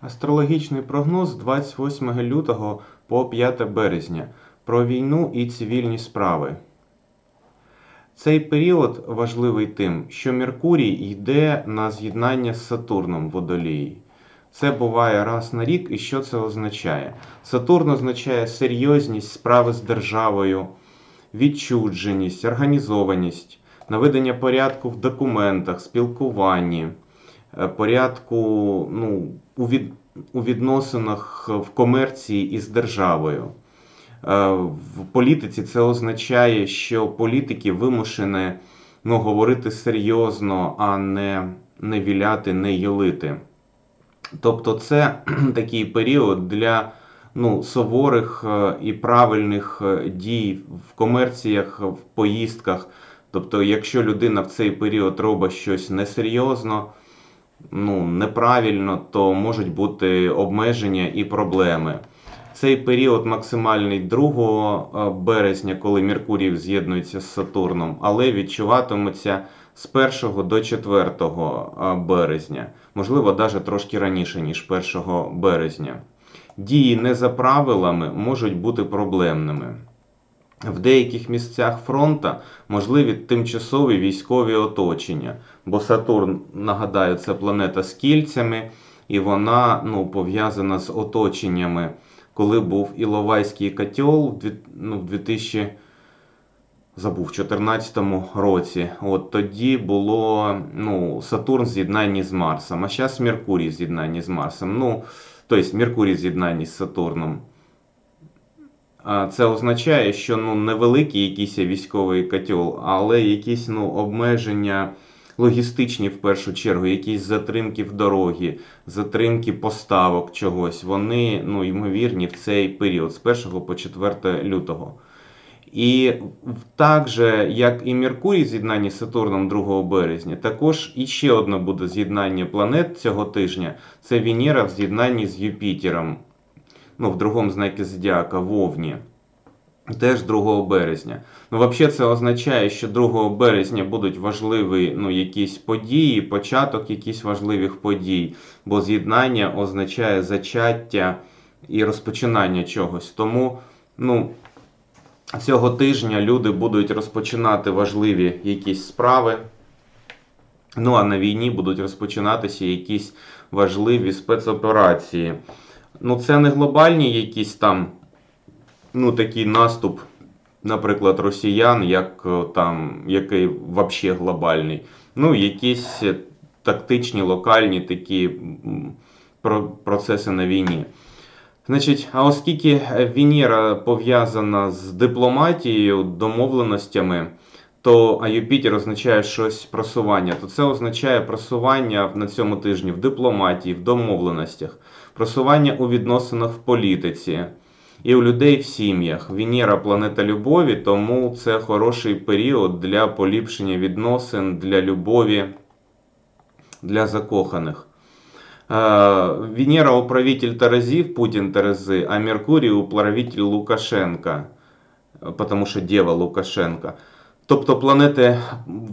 Астрологічний прогноз 28 лютого по 5 березня про війну і цивільні справи. Цей період важливий тим, що Меркурій йде на з'єднання з Сатурном Водолії. Це буває раз на рік, і що це означає? Сатурн означає серйозність справи з державою, відчудженість, організованість, наведення порядку в документах, спілкуванні, порядку ну, у, від, у відносинах в комерції із державою. Е, В політиці це означає, що політики вимушені ну, говорити серйозно, а не, не віляти, не юлити. Тобто це такий період для ну, суворих е, і правильних е, дій в комерціях, в поїздках. Тобто, якщо людина в цей період робить щось несерйозно, ну, неправильно, то можуть бути обмеження і проблеми. Цей період максимальний 2 березня, коли Меркурій з'єднується з Сатурном, але відчуватиметься з 1 до 4 березня, можливо, навіть трошки раніше, ніж 1 березня. Дії не за правилами можуть бути проблемними. В деяких місцях фронта можливі тимчасові військові оточення, бо Сатурн, нагадаю, це планета з кільцями, і вона ну, пов'язана з оточеннями. Коли був Іловайський котел в ну, в 2000 забув, в 2014 році, от тоді було ну, Сатурн в з Марсом, а зараз Меркурій в з'єднанні з Марсом. Ну, тобто Меркурій в з'єднанні з Сатурном. Це означає, що ну, невеликий якийсь військовий котел, але якісь ну, обмеження логістичні в першу чергу, якісь затримки в дорогі, затримки поставок чогось, вони ну, ймовірні в цей період з 1 по 4 лютого. І так же, як і Меркурій в з'єднанні з Сатурном 2 березня, також іще одне буде з'єднання планет цього тижня. Це Венера в з'єднанні з Юпітером, ну, в другому знакі Зодіака, Вовні. Теж 2 березня. Ну, взагалі, це означає, що 2 березня будуть важливі ну, якісь події, початок якихось важливих подій, бо з'єднання означає зачаття і розпочинання чогось. Тому, ну, цього тижня люди будуть розпочинати важливі якісь справи. Ну а на війні будуть розпочинатися якісь важливі спецоперації. Ну, це не глобальні якісь там, ну, такий наступ, наприклад, росіян, як е, там, який взагалі глобальний. Ну, якісь е, тактичні, локальні такі процеси на війні. Значить, а оскільки Венера пов'язана з дипломатією, домовленостями, то а Юпітер означає щось просування, то це означає просування на цьому тижні в дипломатії, в домовленостях, просування у відносинах в політиці і у людей в сім'ях. Венера планета любові, тому це хороший період для поліпшення відносин, для любові, для закоханих. Е, Венера управитель Терезів, Путін Терези, а Меркурій управитель Лукашенка, е, тому що Дєва Лукашенка. Тобто планети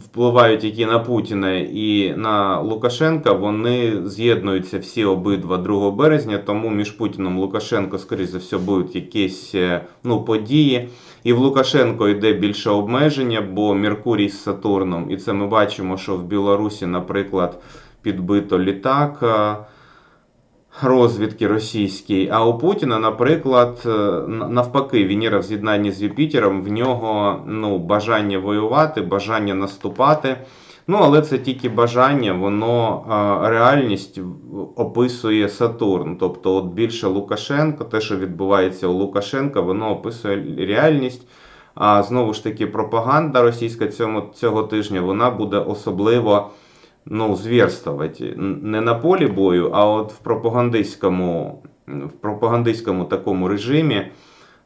впливають які на Путіна і на Лукашенка, вони з'єднуються всі обидва 2 березня, тому між Путіном і Лукашенко, скоріш за все, будуть якісь е, ну, події. І в Лукашенко йде більше обмеження, бо Меркурій з Сатурном. І це ми бачимо, що в Білорусі, наприклад, підбито літак е, розвідки російський. А у Путіна, наприклад, е, навпаки, Венера в з'єднанні з Юпітером, в нього ну, бажання воювати, бажання наступати. Ну, але це тільки бажання, воно е, реальність описує Сатурн. Тобто, от більше Лукашенко, те, що відбувається у Лукашенка, воно описує реальність. А знову ж таки, пропаганда російська цьому, цього тижня вона буде особливо ну, звірствувати. Н- Не на полі бою, а от в пропагандистському, в пропагандистському такому режимі.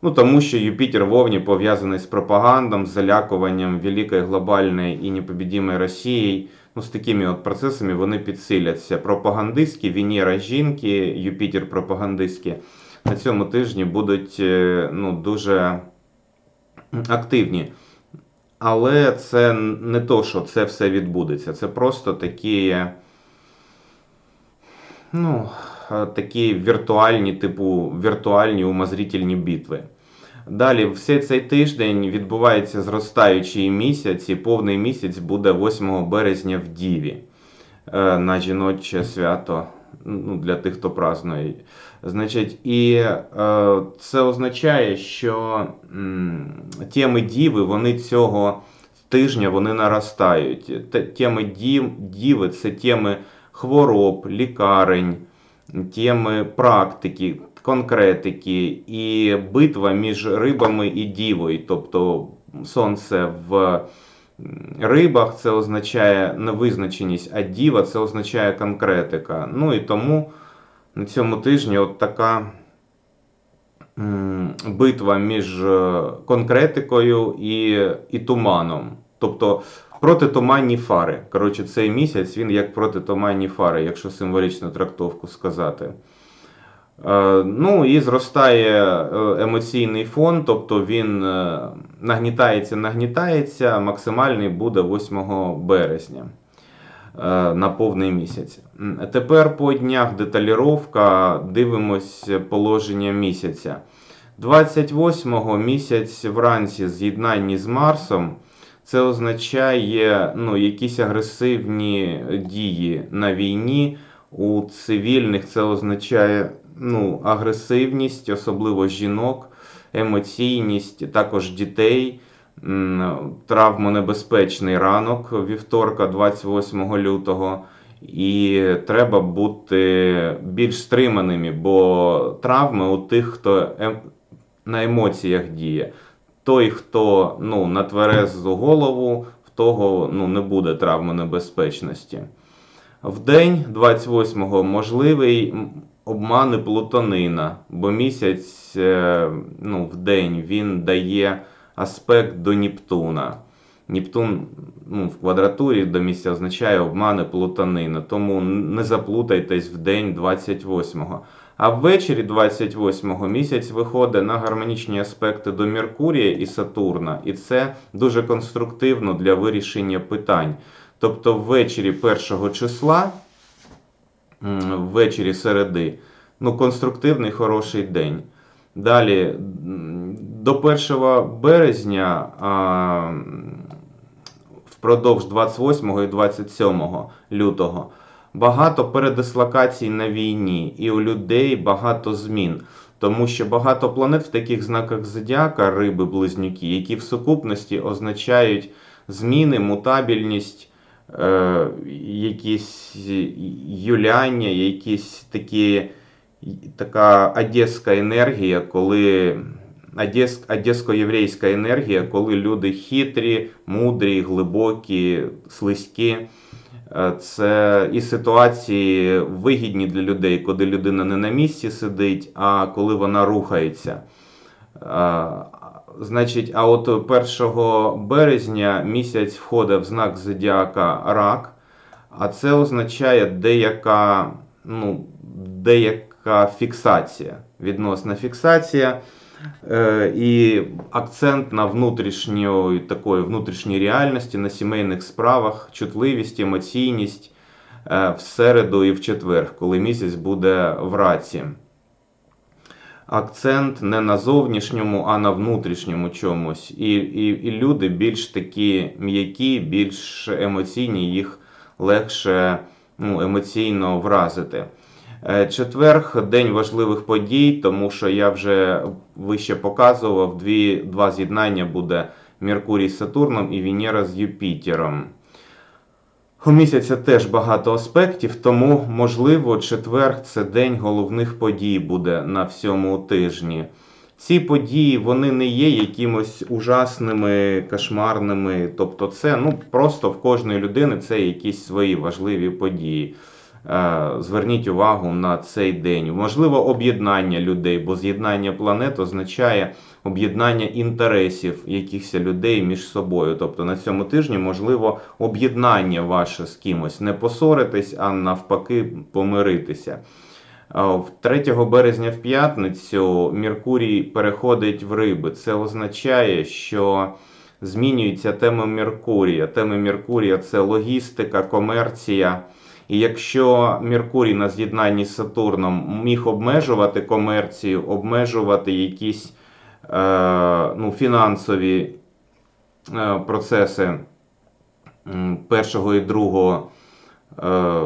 Ну, тому що Юпітер Вовні пов'язаний з пропагандом, з залякуванням великої глобальної і непобідімої Росії. Ну, з такими от процесами вони підсиляться. Пропагандистські, Венера жінки, Юпітер пропагандистські на цьому тижні будуть е, ну, дуже активні. Але це не то, що це все відбудеться. Це просто такі, ну, е, такі віртуальні, типу віртуальні умозрительні битви. Далі, все цей тиждень відбувається зростаючий місяць, і повний місяць буде 8 березня в Діві е, на жіноче свято ну, для тих, хто празднує. Значить, і е, це означає, що теми Діви, вони цього тижня вони наростають. Те- Теми дів, Діви це теми хвороб, лікарень, теми практики, конкретики і битва між рибами і дівою. Тобто сонце в рибах це означає невизначеність, а діва це означає конкретика. Ну і тому на цьому тижні от така битва між е, конкретикою і, і туманом. Тобто протитуманні фари. Коротше, цей місяць він як протитуманні фари, якщо символічну трактовку сказати. Е, Ну і зростає е, емоційний фон, тобто він е, нагнітається, нагнітається, максимальний буде 8 березня на повний місяць. Тепер по днях деталіровка, дивимось положення місяця. 28-го місяць вранці з'єднанні з Марсом. Це означає ну, якісь агресивні дії на війні. У цивільних це означає ну, агресивність, особливо жінок, емоційність, також дітей. Травмонебезпечний ранок вівторка, 28 лютого. І треба бути більш стриманими, бо травми у тих, хто ем- на емоціях діє. Той, хто ну, на тверезу голову, в того ну, не буде травмонебезпечності. В день 28-го можливий обмани плутонина, бо місяць е, ну, в день він дає аспект до Нептуна. Нептун ну, в квадратурі до місця означає обмани плутонина, тому не заплутайтесь в день 28-го. А ввечері 28-го місяць виходить на гармонічні аспекти до Меркурія і Сатурна, і це дуже конструктивно для вирішення питань. Тобто ввечері першого числа, м, ввечері середи, ну, конструктивний хороший день. Далі, до 1 березня, а, впродовж 28 і 27 лютого, багато передислокацій на війні, і у людей багато змін. Тому що багато планет в таких знаках зодіака, риби, близнюки, які в сукупності означають зміни, мутабільність, е, якісь юляння, якісь такі, така одеська енергія, коли одес, одесько-єврейська енергія, коли люди хитрі, мудрі, глибокі, слизькі. Е, Це і ситуації вигідні для людей, коли людина не на місці сидить, а коли вона рухається. Значить, а от 1 березня місяць входить в знак зодіака рак, а це означає деяка, ну, деяка фіксація, відносна фіксація е, і акцент на внутрішньої такої внутрішній реальності, на сімейних справах, чутливість, емоційність е, в середу і в четвер, коли місяць буде в раці. Акцент не на зовнішньому, а на внутрішньому чомусь. І, і, і люди більш такі м'які, більш емоційні, їх легше ну, емоційно вразити. Е, Четверг день важливих подій, тому що я вже вище показував, дві, два з'єднання буде Меркурій з Сатурном і Венера з Юпітером. У місяця теж багато аспектів, тому, можливо, четвер це день головних подій буде на всьому тижні. Ці події вони не є якимось ужасними, кошмарними. Тобто, це ну, просто в кожної людини це якісь свої важливі події. Е, Зверніть увагу на цей день. Можливо, об'єднання людей, бо з'єднання планет означає об'єднання інтересів якихось людей між собою. Тобто на цьому тижні можливо об'єднання ваше з кимось, не посоритись, а навпаки, помиритися. Е, 3 березня в п'ятницю Меркурій переходить в риби. Це означає, що змінюється тема Меркурія. Тема Меркурія це логістика, комерція І якщо Меркурій на з'єднанні з Сатурном міг обмежувати комерцію, обмежувати якісь е, ну, фінансові е, процеси першого і другого, е,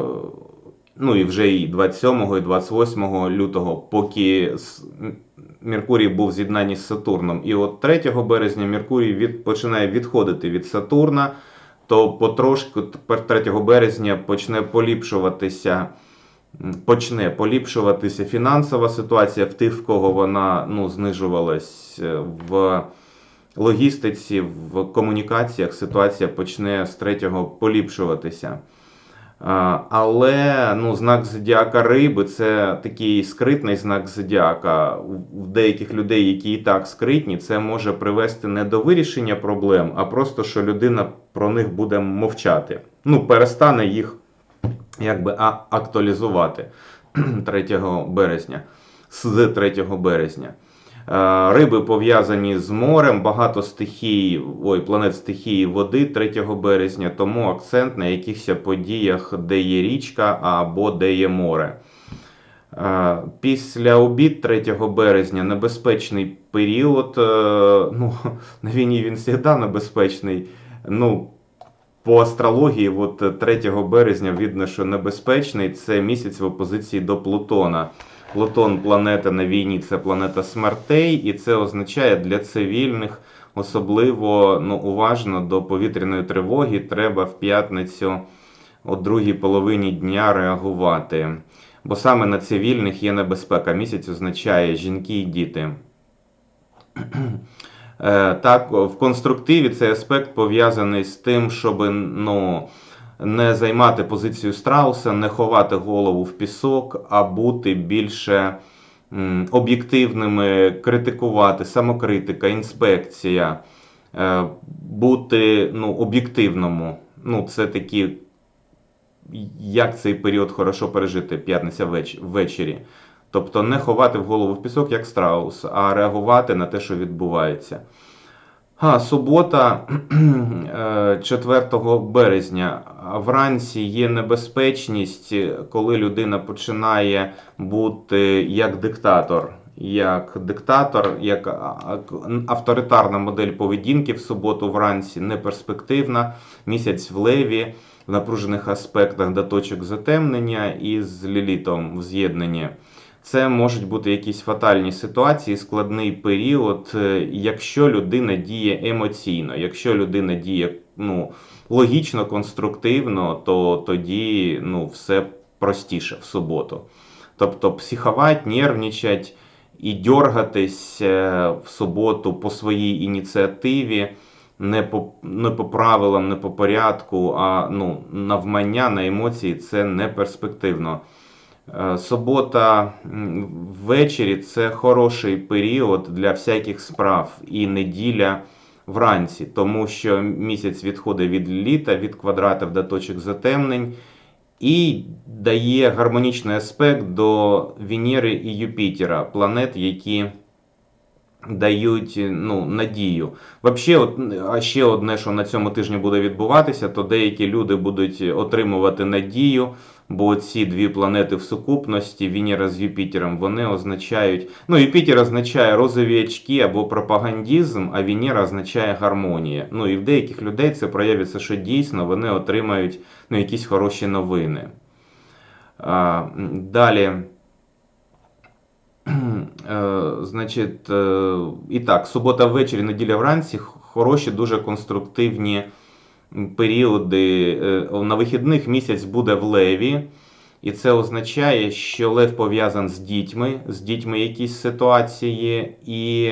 ну і вже і 27 і 28 лютого, поки Меркурій був в з'єднанні з Сатурном. І от 3 березня Меркурій від, починає відходити від Сатурна, то потрошку тепер 3 березня почне поліпшуватися. Почне поліпшуватися фінансова ситуація в тих, в кого вона ну, знижувалась е, в логістиці, в комунікаціях. Ситуація почне з 3 поліпшуватися. Але ну, знак зодіака риби це такий скритний знак зодіака. У- деяких людей, які і так скритні, це може привести не до вирішення проблем, а просто що людина про них буде мовчати. Ну, перестане їх якби актуалізувати 3 березня, з 3 березня. Е, Риби пов'язані з морем, багато стихій, ой, планет стихії води 3 березня, тому акцент на якихось подіях, де є річка або де є море. Е, Після обід 3 березня небезпечний період. е, Ну, на війні він завжди небезпечний. Ну, по астрології, от 3 березня видно, що небезпечний це місяць в опозиції до Плутона. Плутон планета на війні це планета смертей, і це означає для цивільних особливо ну, уважно до повітряної тривоги. Треба в п'ятницю о другій половині дня реагувати. Бо саме на цивільних є небезпека. Місяць означає жінки і діти. Е, Так, в конструктиві цей аспект пов'язаний з тим, щоб ну, не займати позицію страуса, не ховати голову в пісок, а бути більше об'єктивними, критикувати, самокритика, інспекція, е, бути ну, об'єктивному. Ну, це такі, як цей період хорошо пережити, п'ятниця ввечері. Тобто не ховати в голову в пісок, як страус, а реагувати на те, що відбувається. А, субота, е, 4 березня. Вранці є небезпечність, коли людина починає бути як диктатор. Як диктатор, як авторитарна модель поведінки в суботу вранці неперспективна. Місяць в леві в напружених аспектах до точок затемнення і з лілітом в з'єднанні. Це можуть бути якісь фатальні ситуації, складний період, е, якщо людина діє емоційно, якщо людина діє ну, логічно, конструктивно, то тоді ну, все простіше в суботу. Тобто психовать, нервничать і дергатись е, в суботу по своїй ініціативі, не по, не по правилам, не по порядку, а ну, навмання на емоції це не перспективно. Е, Субота ввечері це хороший період для всяких справ і неділя вранці, тому що місяць відходить від літа, від квадратів до точок затемнень і дає гармонічний аспект до Венери і Юпітера, планет, які дають ну, надію. От, а ще одне, що на цьому тижні буде відбуватися, то деякі люди будуть отримувати надію, бо ці дві планети в сукупності, Венера з Юпітером, вони означають. Ну, Юпітер означає розові очки або пропагандізм, а Венера означає гармонія. Ну і в деяких людей це проявиться, що дійсно вони отримають ну, якісь хороші новини. А, далі. Е, Значить, е, і так, субота ввечері, неділя вранці хороші, дуже конструктивні періоди. Е, На вихідних місяць буде в леві, і це означає, що лев пов'язан з дітьми, з дітьми якісь ситуації, і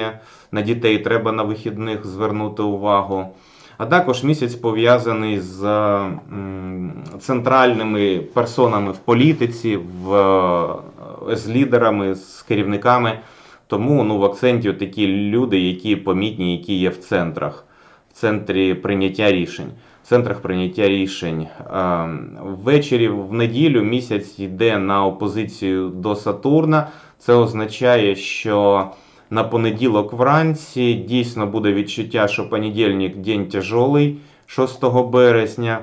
на дітей треба на вихідних звернути увагу. А також місяць пов'язаний з центральними персонами в політиці, в, е, з лідерами, з керівниками. Тому ну, в акценті такі люди, які помітні, які є в центрах, в центрі прийняття рішень. Центрах прийняття рішень. Ввечері в неділю місяць йде на опозицію до Сатурна. Це означає, що на понеділок вранці дійсно буде відчуття, що понедільник день тяжолий 6 березня.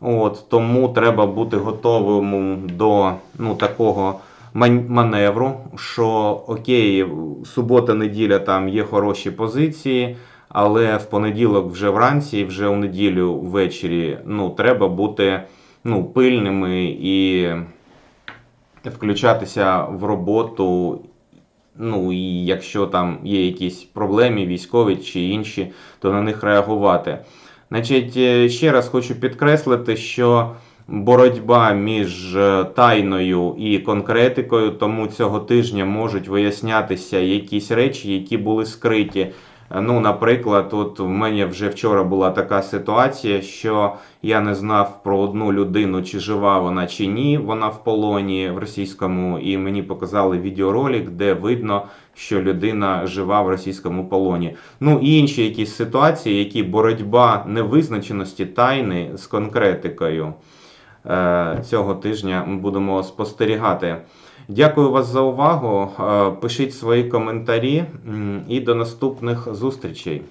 От, тому треба бути готовим до ну, такого маневру, що окей, субота, неділя там є хороші позиції, але в понеділок вже вранці, і вже у неділю ввечері ну, треба бути ну, пильними і включатися в роботу. Ну і якщо там є якісь проблеми військові чи інші, то на них реагувати. Значить, е, ще раз хочу підкреслити, що боротьба між е, тайною і конкретикою, тому цього тижня можуть вияснятися якісь речі, які були скриті. Ну, наприклад, от в мене вже вчора була така ситуація, що я не знав про одну людину, чи жива вона чи ні. Вона в полоні в російському, і мені показали відеоролик, де видно, що людина жива в російському полоні. Ну і інші якісь ситуації, які боротьба невизначеності тайни з конкретикою е, цього тижня ми будемо спостерігати. Дякую вас за увагу. Е, Пишіть свої коментарі і до наступних зустрічей.